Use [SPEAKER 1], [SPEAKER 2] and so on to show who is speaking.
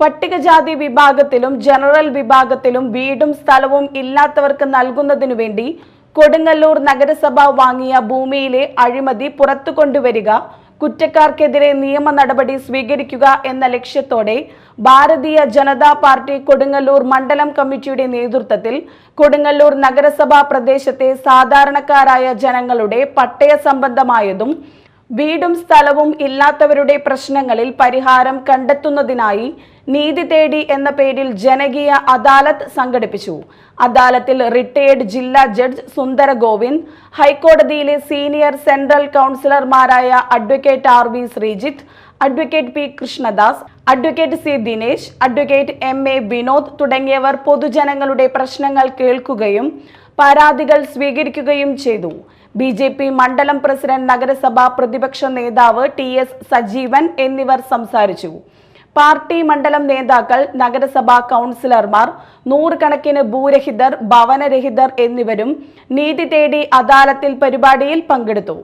[SPEAKER 1] പട്ടികജാതി വിഭാഗത്തിലും ജനറൽ വിഭാഗത്തിലും വീടും സ്ഥലവും ഇല്ലാത്തവർക്ക് നൽകുന്നതിനു വേണ്ടി കൊടുങ്ങല്ലൂർ നഗരസഭ വാങ്ങിയ ഭൂമിയിലെ അഴിമതി പുറത്തു കൊണ്ടുവരിക കുറ്റക്കാർക്കെതിരെ നിയമ നടപടി സ്വീകരിക്കുക എന്ന ലക്ഷ്യത്തോടെ ഭാരതീയ ജനതാ പാർട്ടി കൊടുങ്ങല്ലൂർ മണ്ഡലം കമ്മിറ്റിയുടെ നേതൃത്വത്തിൽ കൊടുങ്ങല്ലൂർ നഗരസഭാ പ്രദേശത്തെ സാധാരണക്കാരായ ജനങ്ങളുടെ പട്ടയ സംബന്ധമായതും വീടും സ്ഥലവും ഇല്ലാത്തവരുടെ പ്രശ്നങ്ങളിൽ പരിഹാരം കണ്ടെത്തുന്നതിനായി നീതി തേടി എന്ന പേരിൽ ജനകീയ അദാലത്ത് സംഘടിപ്പിച്ചു. അദാലത്തിൽ റിട്ടയേർഡ് ജില്ലാ ജഡ്ജ് സുന്ദര ഗോവിന്ദ് ഹൈക്കോടതിയിലെ സീനിയർ സെൻട്രൽ കൗൺസിലർമാരായ advocate R V Sreejith advocate P Krishnadas advocate C Dinesh advocate M A Vinod തുടങ്ങിയവർ പൊതുജനങ്ങളുടെ പ്രശ്നങ്ങൾ കേൾക്കുകയും പരാതികൾ സ്വീകരിക്കുകയും ചെയ്തു. ബി ജെ പി മണ്ഡലം പ്രസിഡന്റ് നഗരസഭാ പ്രതിപക്ഷ നേതാവ് ടി എസ് സജീവൻ എന്നിവർ സംസാരിച്ചു. പാർട്ടി മണ്ഡലം നേതാക്കൾ നഗരസഭാ കൗൺസിലർമാർ നൂറുകണക്കിന് ഭൂരഹിതർ ഭവനരഹിതർ എന്നിവരും നീതി തേടി അദാലത്തിൽ പരിപാടിയിൽ പങ്കെടുത്തു.